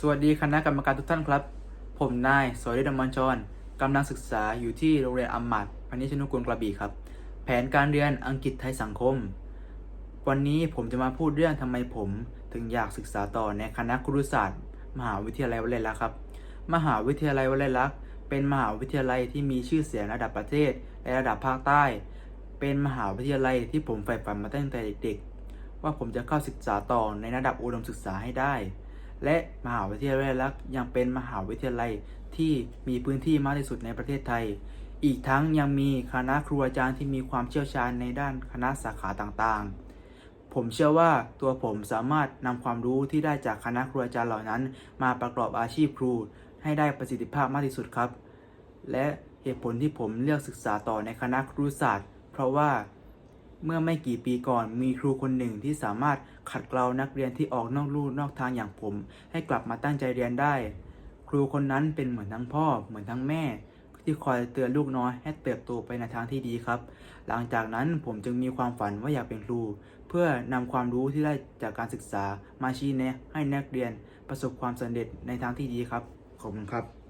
สวัสดีคณะกรรมการทุกท่านครับ ผมนายสวริดมรจรกำลังศึกษาอยู่ที่โรงเรียนอัมมัดพนิชนุกุลกระบี่ครับ แผนการเรียนอังกฤษไทยสังคม วันนี้ผมจะมาพูดเรื่องทำไมผมถึงอยากศึกษาต่อในคณะครุศาสตร์ มหาวิทยาลัยวลัยลักษณ์ครับ มหาวิทยาลัยวลัยลักษณ์เป็นมหาวิทยาลัยที่มีชื่อเสียงระดับประเทศและระดับภาคใต้ เป็นมหาวิทยาลัยที่ผมใฝ่ฝันมาตั้งแต่เด็กๆ ว่าผมจะเข้าศึกษาต่อในระดับอุดมศึกษาให้ได้ และมหาวิทยาลัยลักยังเป็นมหาวิทยาลัยที่มีพื้นที่มากที่สุดในประเทศไทย อีกทั้งยังมีคณะครูอาจารย์ที่มีความเชี่ยวชาญในด้านคณะสาขาต่างๆ ผมเชื่อว่าตัวผมสามารถนำความรู้ที่ได้จากคณะครูอาจารย์เหล่านั้น มาประกอบอาชีพครูให้ได้ประสิทธิภาพมากที่สุดครับ และเหตุผลที่ผมเลือกศึกษาต่อในคณะครุศาสตร์ เพราะว่า เมื่อไม่กี่ปีก่อนมีครูคนหนึ่งที่สามารถขัดเกลานักเรียนที่ออกนอกลู่นอกทางอย่างผม ให้กลับมาตั้งใจเรียนได้ ครูคนนั้นเป็นเหมือนทั้งพ่อ เหมือนทั้งแม่ ที่คอยเตือนลูกน้อยให้เติบโตไปในทางที่ดีครับ หลังจากนั้นผมจึงมีความฝันว่าอยากเป็นครู เพื่อนำความรู้ที่ได้จากการศึกษามาชี้แนะให้นักเรียนประสบความสำเร็จในทางที่ดีครับขอบคุณครับ